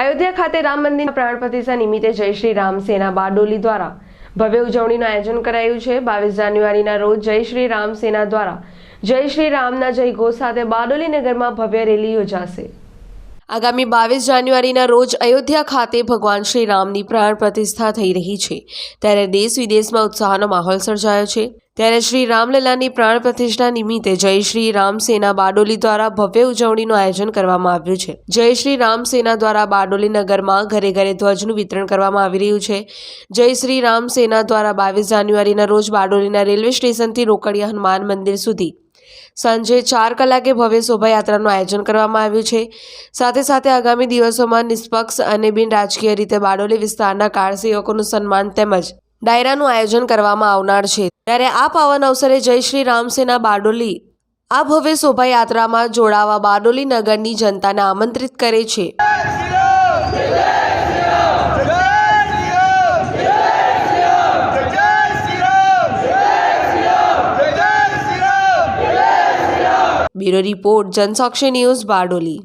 અયોધ્યા ખાતે રામ મંદિર પ્રાણ પ્રતિષ્ઠા નિમિત્તે જય શ્રી રામ સેના બારડોલી દ્વારા ભવ્ય ઉજવણીનું આયોજન કરાયું છે. બાવીસ જાન્યુઆરીના રોજ જય શ્રી રામ સેના દ્વારા જય શ્રી રામના જય ઘોષ સાથે બારડોલી નગરમાં ભવ્ય રેલી યોજાશે. આગામી બાવીસ જાન્યુઆરીના રોજ અયોધ્યા ખાતે ભગવાન શ્રી રામની પ્રાણ પ્રતિષ્ઠા થઈ રહી છે. ત્યારે દેશ વિદેશમાં ઉત્સાહનો માહોલ સર્જાયો છે. ત્યારે શ્રી રામલલાની પ્રાણ પ્રતિષ્ઠા નિમિત્તે જય શ્રી રામ સેના બારડોલી દ્વારા ભવ્ય ઉજવણીનું આયોજન કરવામાં આવ્યું છે. જય શ્રી રામ સેના દ્વારા બારડોલી નગરમાં ઘરે ઘરે ધ્વજનું વિતરણ કરવામાં આવી રહ્યું છે. જય શ્રી રામ સેના દ્વારા બાવીસ જાન્યુઆરીના રોજ બારડોલીના રેલવે સ્ટેશનથી રોકડિયા હનુમાન મંદિર સુધી. સાંજે ચાર કલાકે ભવ્ય શોભાયાત્રાનું આયોજન કરવામાં આવ્યું છે. સાથે સાથે આગામી દિવસોમાં નિષ્પક્ષ અને બિન રાજકીય રીતે બારડોલી વિસ્તારના કાર સેવકોનું સન્માન તેમજ ડાયરાનું આયોજન કરવામાં આવનાર છે. ત્યારે આ પાવન અવસરે જય શ્રી રામસેના બારડોલી, આ ભવ્ય શોભાયાત્રામાં જોડાવા બારડોલી નગરની જનતાને આમંત્રિત કરે છે. Bureau report Jansakshi news Bardoli.